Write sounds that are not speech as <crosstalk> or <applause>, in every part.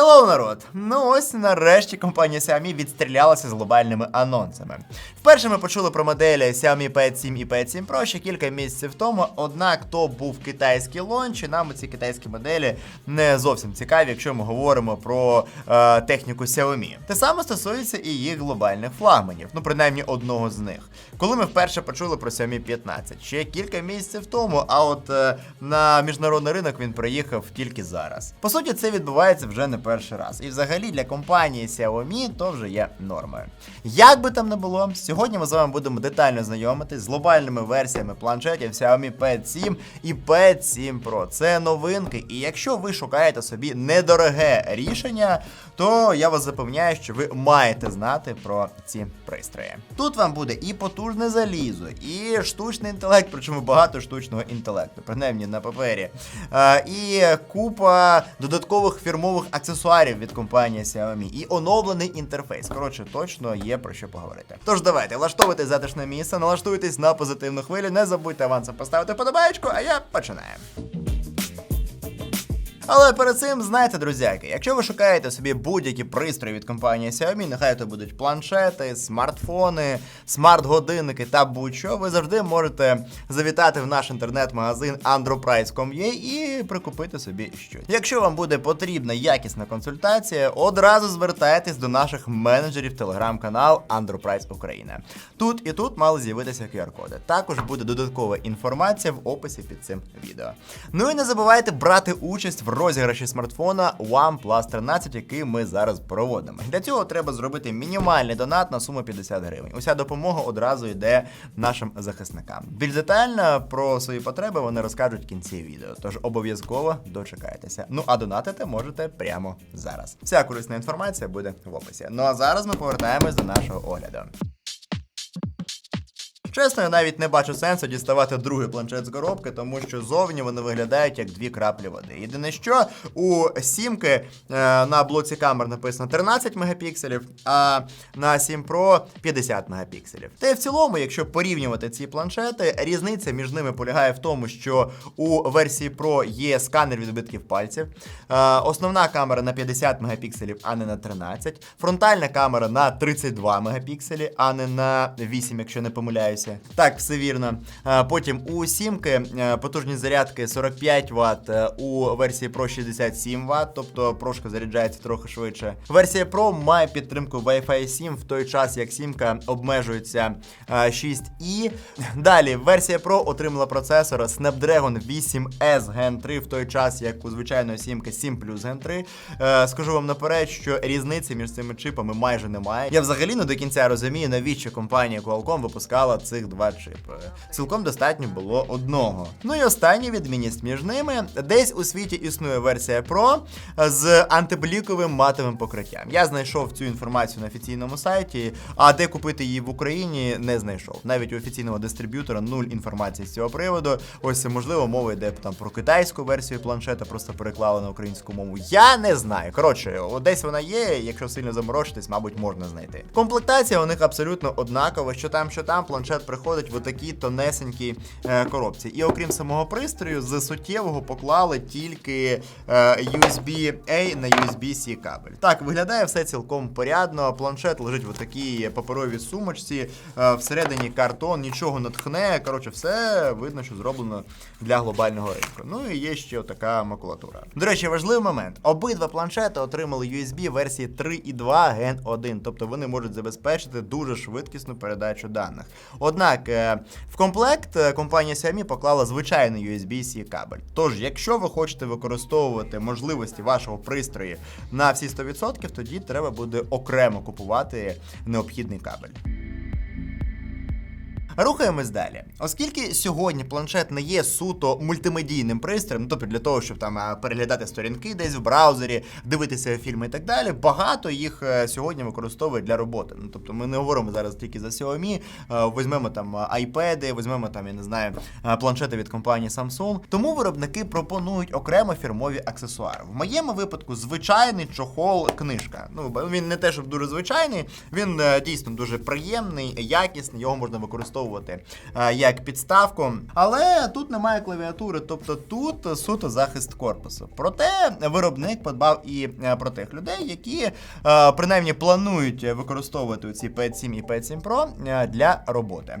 Hello, народ! Ну ось нарешті компанія Xiaomi відстрілялася з глобальними анонсами. Вперше ми почули про моделі Xiaomi Pad 7 і Pad 7 Pro ще кілька місяців тому, однак то був китайський лонч, і нам ці китайські моделі не зовсім цікаві, якщо ми говоримо про е, техніку Xiaomi. Те саме стосується і їх глобальних флагманів, ну принаймні одного з них. Коли ми вперше почули про Xiaomi 15, ще кілька місяців тому, а от е, на міжнародний ринок він приїхав тільки зараз. По суті, це відбувається вже не перший раз. І взагалі для компанії Xiaomi то вже є нормою. Як би там не було, сьогодні ми з вами будемо детально знайомитись з глобальними версіями планшетів Xiaomi Pad 7 і Pad 7 Pro. Це новинки, і якщо ви шукаєте собі недороге рішення, то я вас запевняю, що ви маєте знати про ці пристрої. Тут вам буде і потужне залізо, і штучний інтелект, причому багато штучного інтелекту, принаймні на папері. І купа додаткових фірмових аксесуарів від компанії Xiaomi, і оновлений інтерфейс. Коротше, точно є про що поговорити. Тож давайте, влаштовуйте затишне місце, налаштуйтесь на позитивну хвилю, не забудьте авансом поставити подобаєчку, а я починаю. Але перед цим знаєте, друзяки, якщо ви шукаєте собі будь-які пристрої від компанії Xiaomi, нехай то будуть планшети, смартфони, смарт-годинники та будь-що, ви завжди можете завітати в наш інтернет-магазин androprice.com.ua і прикупити собі щось. Якщо вам буде потрібна якісна консультація, одразу звертайтесь до наших менеджерів телеграм-канал Androprice Україна. Тут і тут мали з'явитися QR-коди. Також буде додаткова інформація в описі під цим відео. Ну і не забувайте брати участь в розіграші смартфона OnePlus 13, який ми зараз проводимо. Для цього треба зробити мінімальний донат на суму 50 гривень. Уся допомога одразу йде нашим захисникам. Більш детально про свої потреби вони розкажуть в кінці відео, тож обов'язково дочекайтеся. Ну а донатити можете прямо зараз. Вся корисна інформація буде в описі. Ну а зараз ми повертаємось до нашого огляду. Чесно, я навіть не бачу сенсу діставати другий планшет з коробки, тому що зовні вони виглядають як дві краплі води. Єдине, що у сімки е, на блоці камер написано 13 мегапікселів, а на 7 Pro 50 мегапікселів. Та й в цілому, якщо порівнювати ці планшети, різниця між ними полягає в тому, що у версії Pro є сканер відбитків пальців, е, основна камера на 50 мегапікселів, а не на 13, фронтальна камера на 32 мегапікселі, а не на 8, якщо не помиляюся. Так, все вірно. Потім у сімки е, потужність зарядки 45 Вт, е, у версії Pro 67 Вт, тобто прошка заряджається трохи швидше. Версія Pro має підтримку Wi-Fi 7, в той час як сімка обмежується е, 6i. <laughs> Далі, версія Pro отримала процесор Snapdragon 8S Gen 3, в той час як у звичайної сімки 7 Plus Gen 3. Е, Скажу вам наперед, що різниці між цими чипами майже немає. Я взагалі не до кінця розумію, навіщо компанія Qualcomm випускала цих два чипи. Цілком достатньо було одного. Ну і остання відмінність між ними. Десь у світі існує версія Pro з антибліковим матовим покриттям. Я знайшов цю інформацію на офіційному сайті, а де купити її в Україні не знайшов. Навіть у офіційного дистриб'ютора нуль інформації з цього приводу. Ось можливо, мова йде там про китайську версію планшета, просто переклали на українську мову. Я не знаю. Коротше, десь вона є. Якщо сильно заморочитись, мабуть, можна знайти. Комплектація у них абсолютно однакова. Що там, що там, планшет приходить в такій тонесенькій е, коробці. І окрім самого пристрою, з суттєвого поклали тільки е, USB-A на USB-C кабель. Так, виглядає все цілком порядно. Планшет лежить в такій паперовій сумочці, е, всередині картон, нічого не тхне. Коротше, все видно, що зроблено для глобального ринку. Ну і є ще така макулатура. До речі, важливий момент: обидва планшети отримали USB версії 3.2 Gen 1, тобто вони можуть забезпечити дуже швидкісну передачу даних. Однак е, в комплект е, компанія Xiaomi поклала звичайний USB-C кабель. Тож, якщо ви хочете використовувати можливості вашого пристрою на всі 100%, тоді треба буде окремо купувати необхідний кабель. Рухаємось далі. Оскільки сьогодні планшет не є суто мультимедійним пристроєм, тобто для того, щоб там переглядати сторінки десь в браузері, дивитися фільми і так далі, багато їх е, сьогодні використовують для роботи. Ну тобто ми не говоримо зараз тільки за Xiaomi, е, візьмемо там iPad, візьмемо там, я не знаю, е, планшети від компанії Samsung. Тому виробники пропонують окремо фірмові аксесуари. В моєму випадку звичайний чохол книжка. Ну він не те, щоб дуже звичайний, він е, дійсно дуже приємний, якісний, його можна використовувати використовувати е, як підставку. Але тут немає клавіатури, тобто тут суто захист корпусу. Проте виробник подбав і е, про тих людей, які е, принаймні планують використовувати ці Pad 7 і Pad 7 Pro для роботи.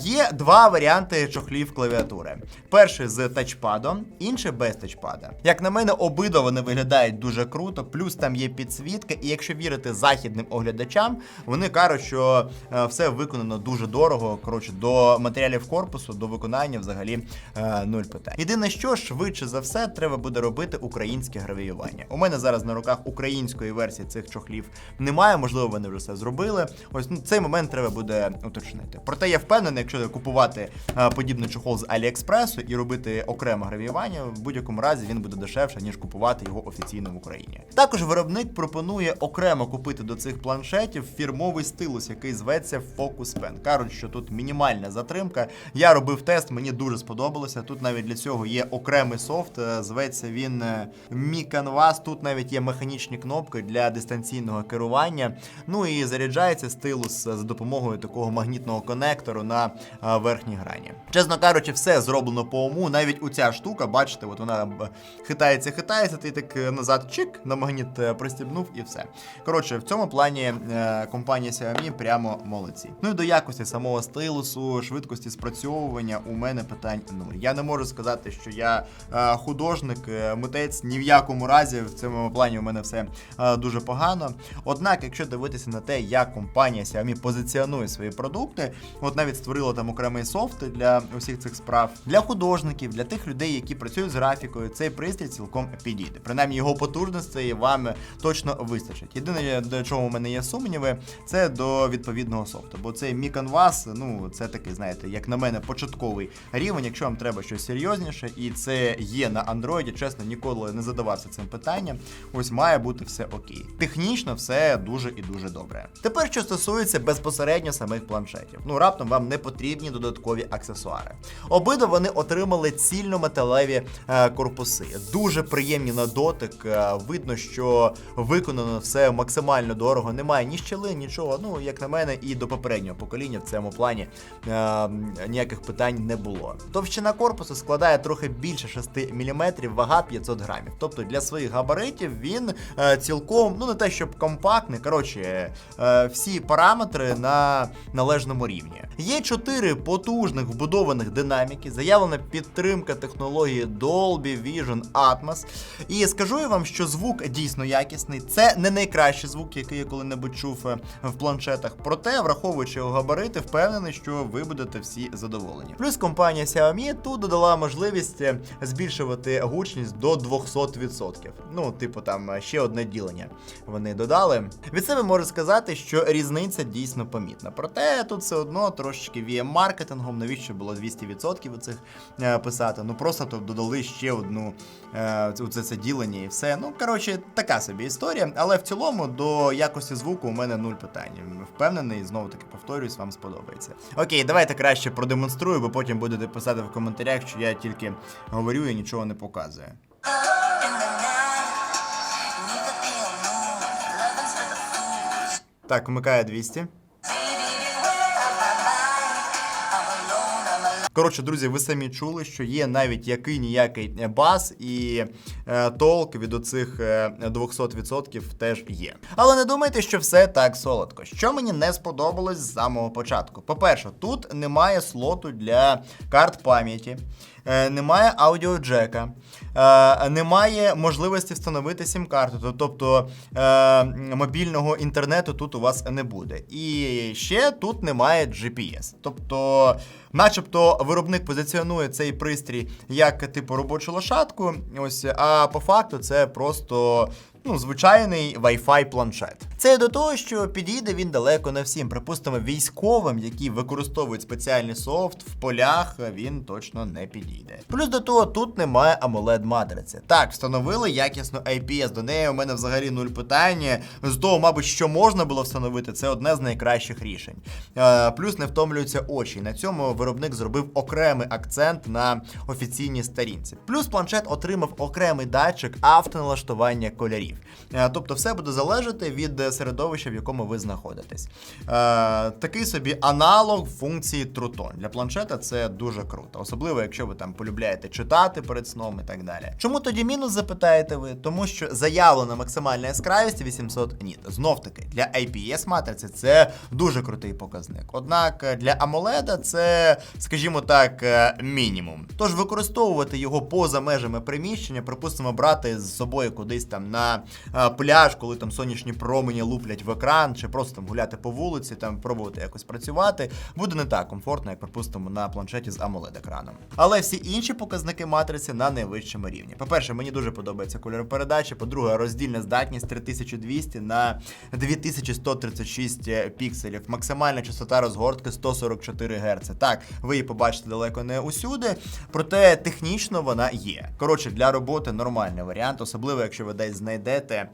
Є два варіанти чохлів клавіатури. Перший з тачпадом, інший без тачпада. Як на мене, обидва вони виглядають дуже круто, плюс там є підсвітка, і якщо вірити західним оглядачам, вони кажуть, що все виконано дуже дорого. Коротше, до матеріалів корпусу, до виконання взагалі е, нуль питань. Єдине, що швидше за все треба буде робити українське гравіювання. У мене зараз на руках української версії цих чохлів немає. Можливо, вони вже все зробили. Ось ну, цей момент треба буде уточнити. Проте я впевнений, якщо купувати е, подібний чохол з Аліекспресу і робити окремо гравіювання, в будь-якому разі він буде дешевше, ніж купувати його офіційно в Україні. Також виробник пропонує окремо купити до цих планшетів фірмовий стилус, який зветься Focus Pen. Кажуть, що тут мінімальна затримка. Я робив тест, мені дуже сподобалося. Тут навіть для цього є окремий софт, е, зветься він е, Mi Canvas. Тут навіть є механічні кнопки для дистанційного керування. Ну і заряджається стилус за допомогою такого магнітного конектору на е, верхній грані. Чесно кажучи, все зроблено по уму. Навіть у ця штука, бачите, от вона хитається, хитається, ти так е, назад чик на магніт е, пристібнув і все. Коротше, в цьому плані е, компанія Xiaomi прямо молодці. Ну і до якості самого стилусу, швидкості спрацьовування у мене питань нуль. Я не можу сказати, що я е, художник, е, митець ні в якому разі в цьому плані у мене все е, дуже погано. Однак, якщо дивитися на те, як компанія Xiaomi позиціонує свої продукти, от навіть створила там окремий софт для усіх цих справ для художників, для тих людей, які працюють з графікою, цей пристрій цілком підійде. Принаймні його потужності вам точно вистачить. Єдине, до чого у мене є сумніви, це до відповідного софту. Бо цей Mi Canvas, ну це такий, знаєте, як на мене, початковий рівень. Якщо вам треба щось серйозніше, і це є на Android, чесно, ніколи не задавався цим питанням. Ось має бути все окей. Технічно все дуже і дуже добре. Тепер, що стосується безпосередньо самих планшетів, ну раптом вам не потрібні додаткові аксесуари. Обидва вони отримали цільнометалеві е, корпуси. Дуже приємні на дотик. Е, видно, що виконано все максимально дорого. Немає ні щілин, нічого. Ну, як на мене, і до попереднього покоління в цьому плані е, ніяких питань не було. Товщина корпусу складає трохи більше 6 мм, вага 500 грамів. Тобто для своїх габаритів він е, цілком, ну не те, щоб компактний. Коротше, е, всі параметри на належному рівні. Є чотири потужних вбудованих динаміки, заявлена підтримка технології Dolby Vision Atmos. І скажу я вам, що звук дійсно якісний. Це не найкращий звук, який я коли-небудь чув е, в планшетах. Проте, враховуючи його габарити, впевнений, що ви будете всі задоволені. Плюс компанія Xiaomi тут додала можливість е, збільшувати гучність до 200%. Ну, типу, там е, ще одне ділення вони додали. Від себе можу сказати, що різниця дійсно помітна. Проте тут все одно трошечки віє маркетингом, навіщо було 200% оцих е, писати. Ну просто тут додали ще одну е, це, це ділення і все. Ну, коротше, така собі історія. Але в цілому до якості звуку у мене нуль питань. Впевнений, знову таки повторюсь, вам сподобається. Окей, давайте краще продемонструю, бо потім будете писати в коментарях, що я тільки говорю і нічого не показую. Так, вмикає 200. Коротше, друзі, ви самі чули, що є навіть який ніякий бас, і е, толк від оцих е, 200% теж є. Але не думайте, що все так солодко. Що мені не сподобалось з самого початку. По-перше, тут немає слоту для карт пам'яті, е, немає аудіоджека, е, немає можливості встановити сім-карту, тобто е, мобільного інтернету тут у вас не буде. І ще тут немає GPS. Тобто, начебто, виробник позиціонує цей пристрій як типу робочу лошадку, ось, а по факту це просто. Ну, звичайний Wi-Fi планшет. Це до того, що підійде він далеко не всім. Припустимо, військовим, які використовують спеціальний софт в полях, він точно не підійде. Плюс до того, тут немає amoled матриці. Так, встановили якісну IPS. До неї у мене взагалі нуль питання. З того, мабуть, що можна було встановити, це одне з найкращих рішень. Е, плюс не втомлюються очі. На цьому виробник зробив окремий акцент на офіційній сторінці. Плюс планшет отримав окремий датчик автоналаштування кольорів. Е, тобто, все буде залежати від е, середовища, в якому ви знаходитесь. Е, такий собі аналог функції Tone. Для планшета це дуже круто, особливо якщо ви там полюбляєте читати перед сном і так далі. Чому тоді мінус запитаєте ви? Тому що заявлена максимальна яскравість 800 ніт. Знов таки для IPS матриці це дуже крутий показник. Однак для AMOLED це, скажімо так, мінімум. Тож використовувати його поза межами приміщення, припустимо, брати з собою кудись там на пляж, коли там сонячні промені луплять в екран, чи просто там гуляти по вулиці, там пробувати якось працювати, буде не так комфортно, як припустимо на планшеті з amoled екраном. Але всі інші показники матриці на найвищому рівні. По-перше, мені дуже подобається кольоропередача. По-друге, роздільна здатність 3200 на 2136 пікселів. Максимальна частота розгортки 144 Гц. Так, ви її побачите далеко не усюди, проте технічно вона є. Коротше, для роботи нормальний варіант, особливо якщо ви десь знайдете е,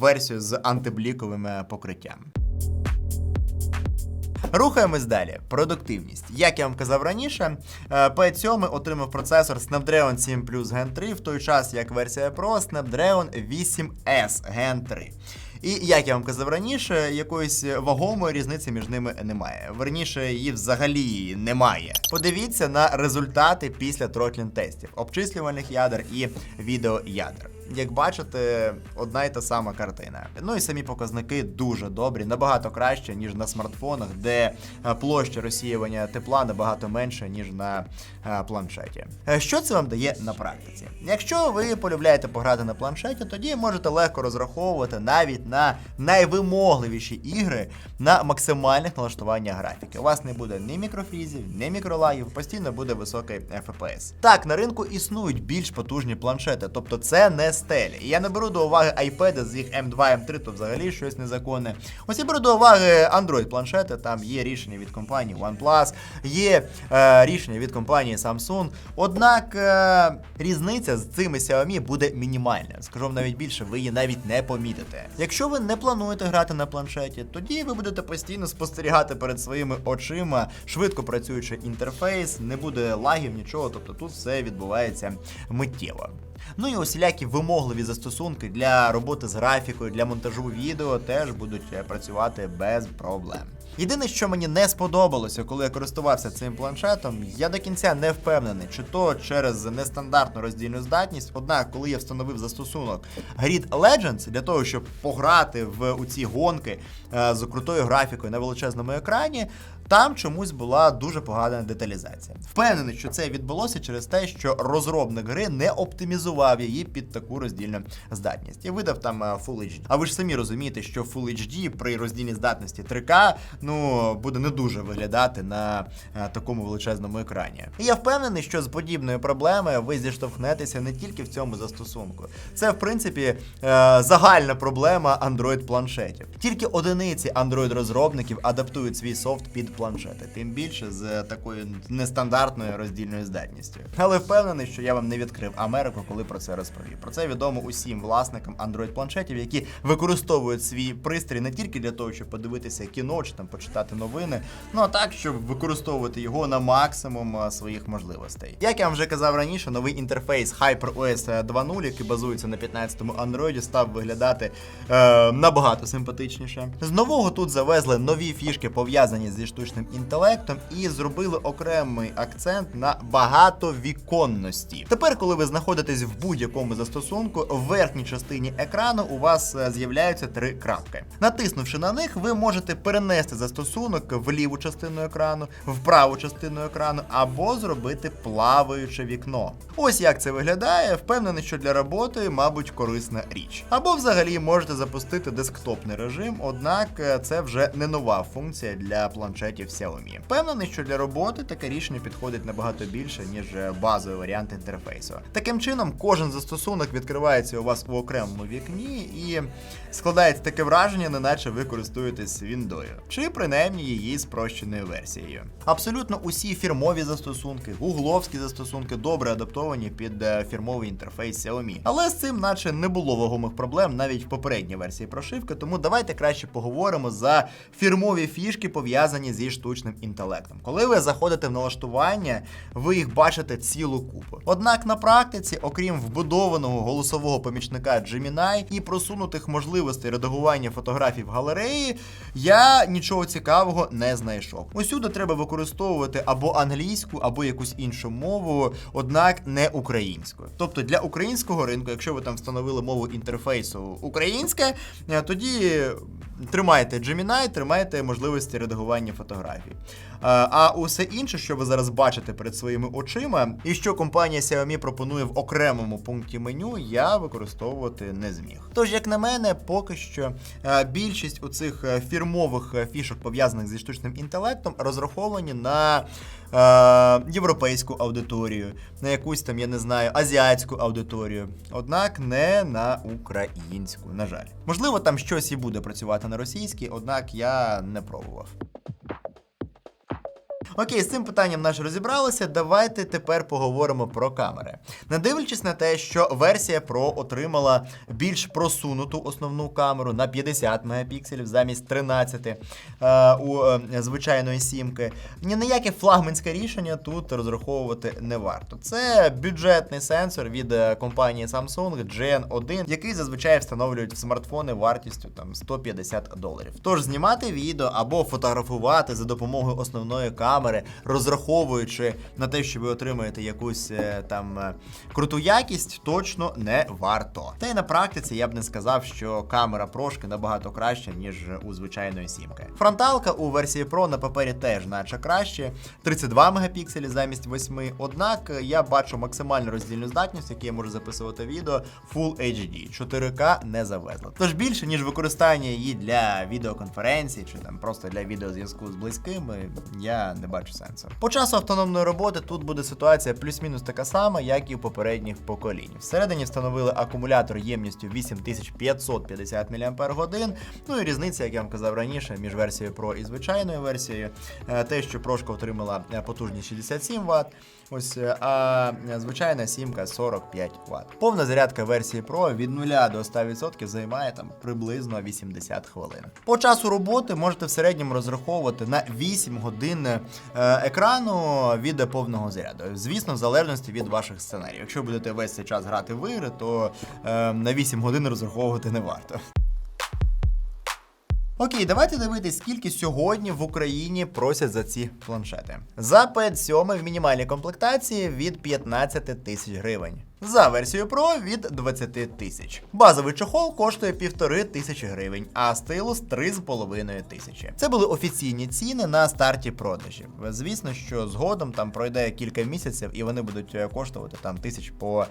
версію з антибліковим покриттям. Рухаємось далі. Продуктивність. Як я вам казав раніше, е, P7 отримав процесор Snapdragon 7 Plus Gen 3, в той час як версія Pro Snapdragon 8S Gen 3. І як я вам казав раніше, якоїсь вагомої різниці між ними немає. Верніше, її взагалі немає. Подивіться на результати після тротлін тестів, обчислювальних ядер і відеоядер. Як бачите, одна й та сама картина. Ну і самі показники дуже добрі, набагато краще, ніж на смартфонах, де е, площа розсіювання тепла набагато менша, ніж на е, планшеті. Е, Що це вам дає на практиці? Якщо ви полюбляєте пограти на планшеті, тоді можете легко розраховувати навіть на найвимогливіші ігри на максимальних налаштування графіки. У вас не буде ні мікрофрізів, ні мікролагів, постійно буде високий FPS. Так, на ринку існують більш потужні планшети, тобто це не стелі. І я не беру до уваги iPad з їх M2, M3, то взагалі щось незаконне. Ось я беру до уваги Android планшети, там є рішення від компанії OnePlus, є е, рішення від компанії Samsung. Однак е, різниця з цими Xiaomi буде мінімальна. Скажу вам навіть більше, ви її навіть не помітите. Якщо ви не плануєте грати на планшеті, тоді ви будете постійно спостерігати перед своїми очима, швидко працюючий інтерфейс, не буде лагів, нічого, тобто тут все відбувається миттєво. Ну і усілякі вимогливі застосунки для роботи з графікою, для монтажу відео теж будуть е, працювати без проблем. Єдине, що мені не сподобалося, коли я користувався цим планшетом, я до кінця не впевнений, чи то через нестандартну роздільну здатність. Однак, коли я встановив застосунок Grid Legends для того, щоб пограти в у ці гонки е, з крутою графікою на величезному екрані, там чомусь була дуже погана деталізація. Впевнений, що це відбулося через те, що розробник гри не оптимізував її під таку роздільну здатність і видав там е, Full HD. А ви ж самі розумієте, що Full HD при роздільній здатності 3К ну буде не дуже виглядати на е, такому величезному екрані. І я впевнений, що з подібною проблемою ви зіштовхнетеся не тільки в цьому застосунку. Це в принципі е, загальна проблема Android планшетів. Тільки одиниці Android розробників адаптують свій софт під планшети, тим більше з такою нестандартною роздільною здатністю. Але впевнений, що я вам не відкрив Америку, коли про це розповів. Про це відомо усім власникам Android планшетів, які використовують свій пристрій не тільки для того, щоб подивитися кіно чи там почитати новини, ну а так, щоб використовувати його на максимум своїх можливостей. Як я вам вже казав раніше, новий інтерфейс HyperOS 2.0, який базується на 15-му Android, став виглядати е, набагато симпатичніше. З нового тут завезли нові фішки, пов'язані зі штучним інтелектом, і зробили окремий акцент на багатовіконності. Тепер, коли ви знаходитесь в будь-якому застосунку, в верхній частині екрану у вас е, з'являються три крапки. Натиснувши на них, ви можете перенести застосунок в ліву частину екрану, в праву частину екрану або зробити плаваюче вікно. Ось як це виглядає. Впевнений, що для роботи, мабуть, корисна річ. Або взагалі можете запустити десктопний режим, однак е, це вже не нова функція для планшетів планшетів Xiaomi. Впевнений, що для роботи таке рішення підходить набагато більше, ніж базовий варіант інтерфейсу. Таким чином, кожен застосунок відкривається у вас у окремому вікні і складається таке враження, неначе ви користуєтесь Windows, чи принаймні її спрощеною версією. Абсолютно усі фірмові застосунки, гугловські застосунки добре адаптовані під е, фірмовий інтерфейс Xiaomi. Але з цим, наче, не було вагомих проблем навіть в попередній версії прошивки, тому давайте краще поговоримо за фірмові фішки, пов'язані зі штучним інтелектом. Коли ви заходите в налаштування, ви їх бачите цілу купу. Однак на практиці, окрім вбудованого голосового помічника Gemini і просунутих можливостей редагування фотографій в галереї, я нічого цікавого не знайшов. Усюди треба використовувати або англійську, або якусь іншу мову, однак не українську. Тобто для українського ринку, якщо ви там встановили мову інтерфейсу українське, е, тоді тримайте Gemini, тримайте можливості редагування фотографій. Е, А усе інше, що ви зараз бачите перед своїми очима, і що компанія Xiaomi пропонує в окремому пункті меню, я використовувати не зміг. Тож, як на мене, поки що е, більшість у цих е, фірмових фішок, пов'язаних зі штучним інтелектом, розраховані на європейську аудиторію, на якусь там, я не знаю, азіатську аудиторію, однак не на українську, на жаль. Можливо, там щось і буде працювати на російській, однак я не пробував. Окей, з цим питанням наш розібралися. Давайте тепер поговоримо про камери. Не дивлячись на те, що версія Pro отримала більш просунуту основну камеру на 50 мегапікселів замість 13 е, у е, звичайної сімки. Ні на яке флагманське рішення тут розраховувати не варто. Це бюджетний сенсор від е, компанії Samsung Gen 1, який зазвичай встановлюють в смартфони вартістю там 150 доларів. Тож знімати відео або фотографувати за допомогою основної камери, розраховуючи на те, що ви отримаєте якусь е, там е, круту якість, точно не варто. Та й на практиці я б не сказав, що камера прошки набагато краща, ніж у звичайної сімки. Фронталка у версії Pro на папері теж наче краще, 32 мегапікселі замість 8, однак я бачу максимальну роздільну здатність, яку я можу записувати відео Full HD. 4К не завезло. Тож більше, ніж використання її для відеоконференцій чи там просто для відеозв'язку з близькими, я не бачу сенсу. По часу автономної роботи тут буде ситуація плюс-мінус така сама, як і в попередніх поколінь. Всередині встановили акумулятор ємністю 8550 мАч. Ну і різниця, як я вам казав раніше, між версією Pro і звичайною версією. Е, Те, що прошка отримала е, потужність 67 Вт, ось, е, а звичайна сімка 45 Вт. Повна зарядка версії Pro від 0 до 100% займає там приблизно 80 хвилин. По часу роботи можете в середньому розраховувати на 8 годин екрану від повного заряду. Звісно, в залежності від ваших сценаріїв. Якщо будете весь цей час грати в ігри, то е, на 8 годин розраховувати не варто. Окей, давайте дивитись, скільки сьогодні в Україні просять за ці планшети. За PS 7 в мінімальній комплектації від 15 тисяч гривень. За версію Pro від 20 тисяч. Базовий чохол коштує півтори тисячі гривень, а стилус 3,5 тисячі. Це були офіційні ціни на старті продажів. Звісно, що згодом там пройде кілька місяців і вони будуть е, коштувати там тисяч по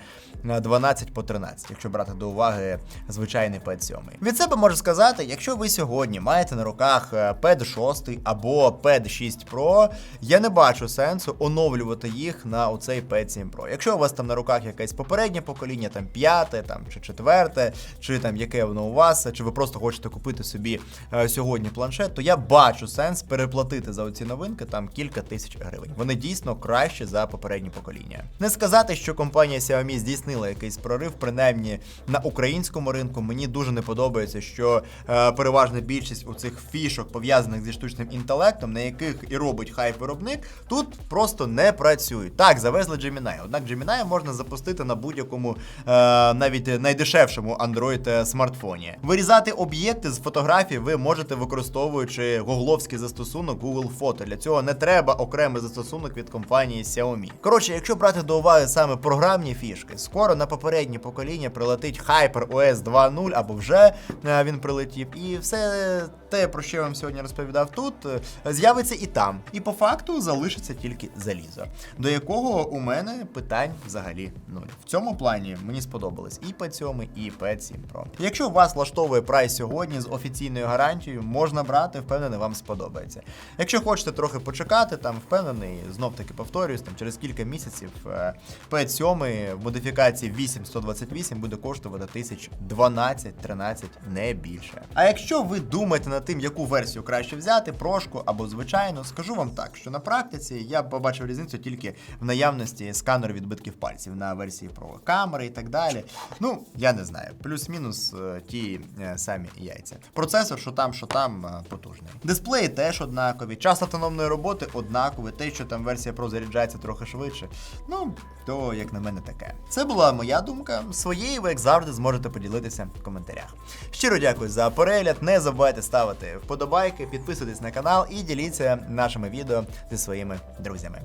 е, 12 по 13, якщо брати до уваги звичайний PED 7. Від себе можу сказати, якщо ви сьогодні маєте на руках е, PED 6 або PED 6 Pro, я не бачу сенсу оновлювати їх на оцей PED 7 Pro. Якщо у вас там на руках якесь попереднє покоління, там п'яте, там чи четверте, чи там яке воно у вас, чи ви просто хочете купити собі е, сьогодні планшет, то я бачу сенс переплатити за оці новинки там кілька тисяч гривень. Вони дійсно кращі за попередні покоління. Не сказати, що компанія Xiaomi здійснила якийсь прорив, принаймні на українському ринку. Мені дуже не подобається, що е, переважна більшість у цих фішок пов'язаних зі штучним інтелектом, на яких і робить хайп виробник, тут просто не працюють. Так, завезли Gemini, однак Gemini можна запустити на будь-якому, е, навіть найдешевшому Android смартфоні. Вирізати об'єкти з фотографій ви можете використовуючи гугловський застосунок Google Photo. Для цього не треба окремий застосунок від компанії Xiaomi. Коротше, якщо брати до уваги саме програмні фішки, скоро на попереднє покоління прилетить HyperOS 2.0 або вже е, він прилетів, і все те, про що я вам сьогодні розповідав тут, е, з'явиться і там. І по факту залишиться тільки залізо, до якого у мене питань взагалі нуль. В цьому плані мені сподобались і P7, і P7 Pro. Якщо вас влаштовує прайс сьогодні з офіційною гарантією, можна брати, впевнений, вам сподобається. Якщо хочете трохи почекати, там впевнений, знов таки повторюсь, там через кілька місяців е, P7 в модифікації 8128 буде коштувати тисяч 12-13, не більше. А якщо ви думаєте над тим, яку версію краще взяти, прошку або звичайну, скажу вам так, що на практиці я побачив різницю тільки в наявності сканеру відбитків пальців на версії Pro камери і так далі. Ну, я не знаю, плюс-мінус е, ті е, самі яйця. Процесор, що там, що там, е, потужний. Дисплеї теж однакові, час автономної роботи однаковий, те, що там версія Pro заряджається трохи швидше. Ну, то як на мене таке. Це була моя думка. Своєю ви, як завжди, зможете поділитися в коментарях. Щиро дякую за перегляд. Не забувайте ставити вподобайки, підписуйтесь на канал і діліться нашими відео зі своїми друзями.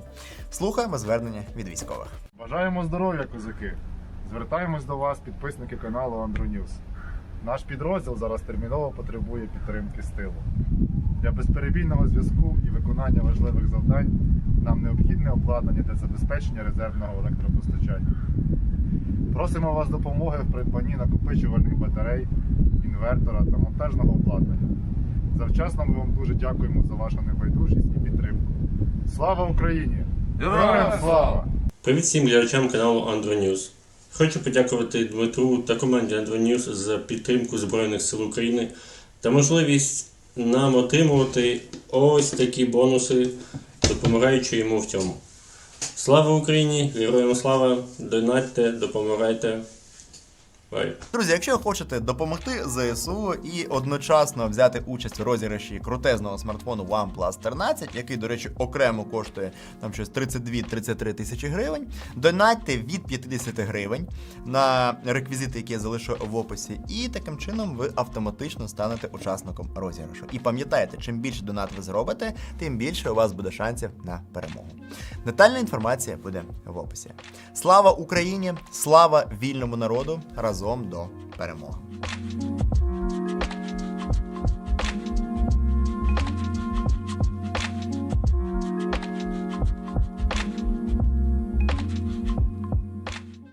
Слухаємо звернення від військових. Бажаємо здоров'я, козаки! Звертаємось до вас, підписники каналу Андронюс. Наш підрозділ зараз терміново потребує підтримки з тилу. Для безперебійного зв'язку і виконання важливих завдань нам необхідне обладнання для забезпечення резервного електропостачання. Просимо вас допомоги в придбанні накопичувальних батарей, інвертора та монтажного обладнання. Завчасно ми вам дуже дякуємо за вашу небайдужість і підтримку. Слава Україні! Героям слава! Привіт всім глядачам каналу Андроньюз. Хочу подякувати Дмитру та команді Андроньюз за підтримку Збройних сил України та можливість нам отримувати ось такі бонуси, допомагаючи йому в цьому. Слава Україні! Героям слава! Донатьте, допомагайте. Бай! Друзі, якщо хочете допомогти ЗСУ і одночасно взяти участь у розіграші крутезного смартфону OnePlus 13, який, до речі, окремо коштує там щось 32-33 тисячі гривень, донатьте від 50 гривень на реквізити, які я залишу в описі, і таким чином ви автоматично станете учасником розіграшу. І пам'ятайте, чим більше донат ви зробите, тим більше у вас буде шансів на перемогу. Детальна інформація буде в описі. Слава Україні! Слава вільному народу! разом до перемоги.